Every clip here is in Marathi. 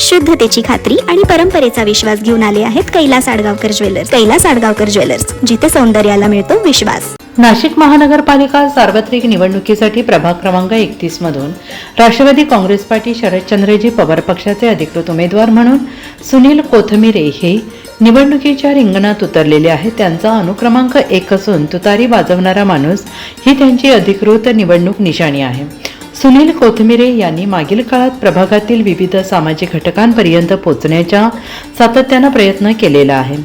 शुद्धतेची खात्री आणि परंपरेचा विश्वास घेऊन आले आहेत कैलास आडगावकर ज्वेलर्स. कैलास आडगावकर ज्वेलर्स जिथे सौंदर्याला मिळतो विश्वास. नाशिक महानगरपालिका सार्वत्रिक निवडणुकीसाठी प्रभाग क्रमांक एकतीस मधून राष्ट्रवादी काँग्रेस पार्टी शरदचंद्रजी पवार पक्षाचे अधिकृत उमेदवार म्हणून सुनील कोथमिरे हे निवडणुकीच्या रिंगणात उतरलेले आहेत. त्यांचा अनुक्रमांक एक असून तुतारी वाजवणारा माणूस ही त्यांची अधिकृत निवडणूक निशाणी आहे. सुनील कोथमिरे यांनी मागील काळात प्रभागातील विविध सामाजिक घटकांपर्यंत पोहोचण्याच्या सातत्यानं प्रयत्न केलेला आहे.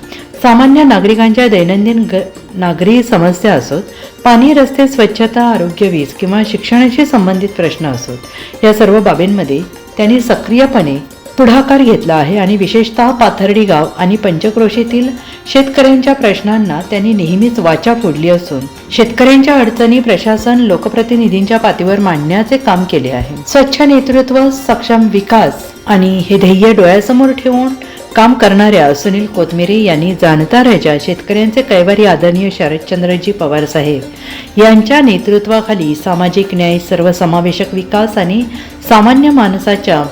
सामान्य नागरिकांच्या दैनंदिन ग नागरी समस्या असोत पाणी रस्ते स्वच्छता आरोग्य वीज किंवा शिक्षणाशी संबंधित प्रश्न असोत या सर्व बाबींमध्ये त्यांनी सक्रियपणे पुढाकार घेतला आहे आणि विशेषतः पाथर्डी गाव आणि पंचक्रोशीतील शेतकऱ्यांच्या प्रश्नांना त्यांनी नेहमीच वाचा फोडली असून शेतकऱ्यांच्या अडचणी प्रशासन लोकप्रतिनिधींच्या पातळीवर मांडण्याचे काम केले आहे. स्वच्छ नेतृत्व सक्षम विकास आणि हे ध्येय डोळ्यासमोर ठेवून काम करणाऱ्या सुनील कोथमिरे यांनी जाणता राजा शेतकऱ्यांचे कैवारी आदरणीय शरदचंद्रजी पवार साहेब यांच्या नेतृत्वाखाली सामाजिक न्याय सर्वसमावेशक विकास आणि सामान्य माणसाच्या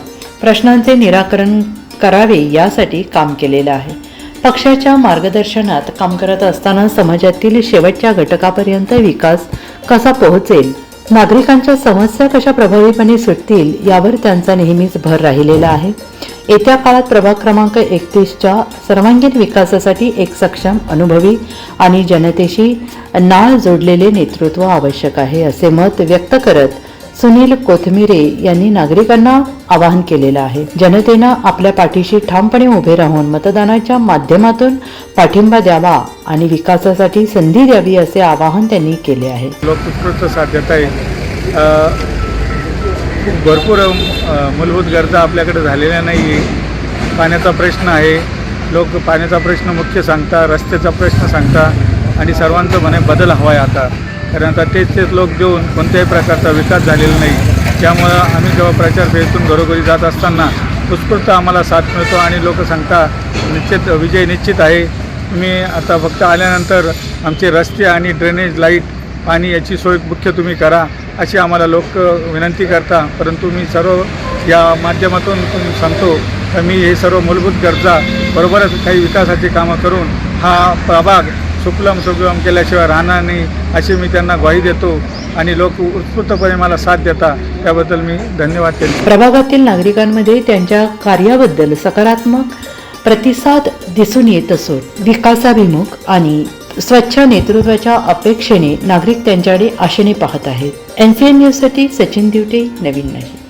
प्रश्नांचे निराकरण करावे यासाठी काम केलेलं आहे. पक्षाच्या मार्गदर्शनात काम करत असताना समाजातील शेवटच्या घटकापर्यंत विकास कसा पोहोचेल? नागरिकांच्या समस्या कशा प्रभावीपणे सुटतील यावर त्यांचा नेहमीच भर राहिलेला आहे. येत्या काळात प्रभाग क्रमांक एकतीसच्या सर्वांगीण विकासासाठी एक सक्षम अनुभवी आणि जनतेशी नाळ जोडलेले नेतृत्व आवश्यक आहे असे मत व्यक्त करत सुनील कोथमिरे यांनी नागरिकांना आवाहन केलेलं आहे. जनतेनं आपल्या पाठीशी ठामपणे उभे राहून मतदानाच्या माध्यमातून पाठिंबा द्यावा आणि विकासासाठी संधी द्यावी असे आवाहन त्यांनी केले आहे. लोक साध्यता आहे. खूप भरपूर मूलभूत गरजा आपल्याकडे झालेल्या नाही पाण्याचा प्रश्न आहे. लोक पाण्याचा प्रश्न मुख्य सांगता रस्त्याचा प्रश्न सांगता आणि सर्वांचं म्हणे बदल हवा आहे आता. कारण आता तेच तेच लोक देऊन कोणत्याही प्रकारचा विकास झालेला नाही. त्यामुळं आम्ही जेव्हा प्रचार फेरीतून घरोघरी जात असताना उत्स्फूर्त आम्हाला साथ मिळतो आणि लोक सांगता निश्चित विजय निश्चित आहे. तुम्ही आता फक्त आल्यानंतर आमचे रस्ते आणि ड्रेनेज लाइट पाणी याची सोय मुख्य तुम्ही करा अशी आम्हाला लोक विनंती करता. परंतु मी सर्व या माध्यमातून सांगतो तर मी हे सर्व मूलभूत गरजा बरोबरच काही विकासाची कामं करून हा प्रभाग सुकलम सुकलम केल्याशिवाय राहणार नाही अशी मी त्यांना ग्वाही देतो आणि लोक उत्स्फूर्तपणे मला साथ देता त्याबद्दल मी धन्यवाद देतो. प्रभागातील नागरिकांमध्ये त्यांच्या कार्याबद्दल सकारात्मक प्रतिसाद दिसून येत असून विकासाभिमुख आणि स्वच्छ नेतृत्वाच्या अपेक्षेने नागरिक त्यांच्याकडे आशेने पाहत आहेत. एन सी एन न्यूजसाठी सचिन दिवटे नवीन नाही